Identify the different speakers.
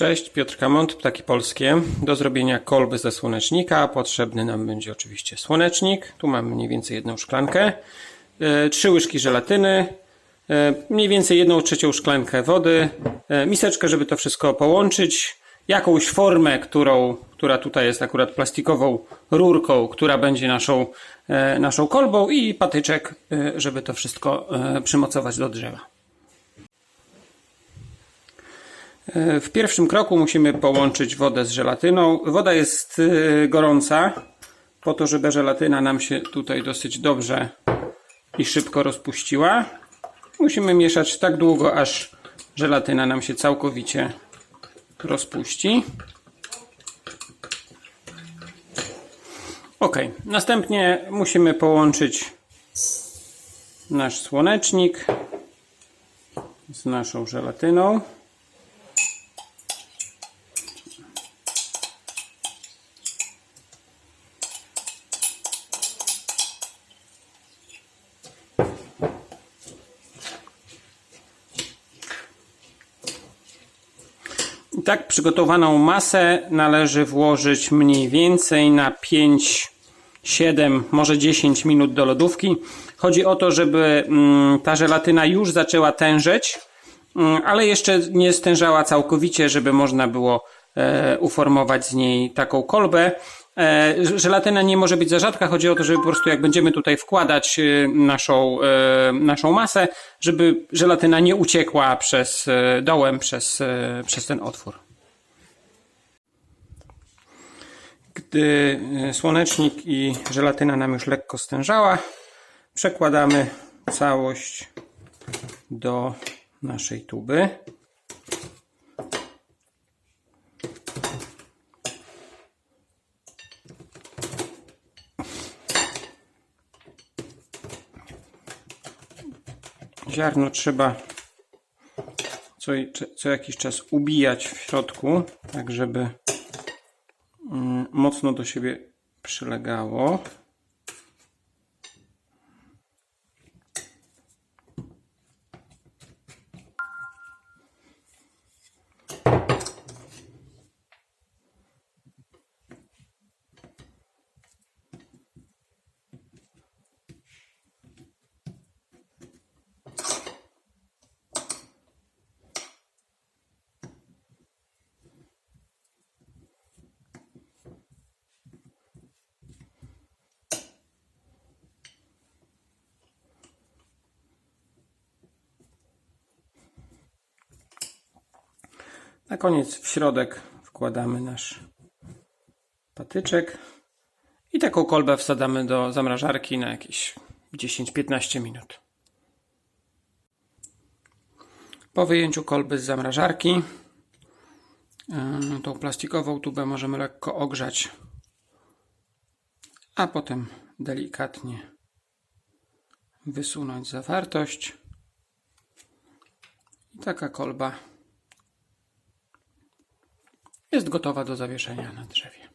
Speaker 1: Cześć, Piotr Kamont, Ptaki Polskie. Do zrobienia kolby ze słonecznika potrzebny nam będzie oczywiście słonecznik. Tu mamy mniej więcej jedną szklankę, e, trzy łyżki żelatyny, e, mniej więcej jedną trzecią szklankę wody, e, miseczkę, żeby to wszystko połączyć, jakąś formę, którą, która tutaj jest akurat plastikową rurką, która będzie naszą, naszą kolbą i patyczek, żeby to wszystko przymocować do drzewa. W pierwszym kroku musimy połączyć wodę z żelatyną. Woda jest y, gorąca, po to, żeby żelatyna nam się tutaj dosyć dobrze i szybko rozpuściła. Musimy mieszać tak długo, aż żelatyna nam się całkowicie rozpuści. Ok, następnie musimy połączyć nasz słonecznik z naszą żelatyną. Tak przygotowaną masę należy włożyć mniej więcej na 5, 7, może 10 minut do lodówki. Chodzi o to, żeby mm, ta żelatyna już zaczęła tężeć, mm, ale jeszcze nie stężała całkowicie, żeby można było e, uformować z niej taką kolbę. E, żelatyna nie może być za rzadka, chodzi o to, żeby po prostu jak będziemy tutaj wkładać e, naszą, e, naszą masę, żeby żelatyna nie uciekła przez dołem, przez, przez ten otwór. Gdy słonecznik i żelatyna nam już lekko stężała, przekładamy całość do naszej tuby. Ziarno trzeba co, co jakiś czas ubijać w środku, tak żeby mm, mocno do siebie przylegało. Na koniec w środek wkładamy nasz patyczek i taką kolbę wsadzamy do zamrażarki na jakieś 10-15 minut. Po wyjęciu kolby z zamrażarki tą plastikową tubę możemy lekko ogrzać, a potem delikatnie wysunąć zawartość. I taka kolba jest gotowa do zawieszenia na drzewie.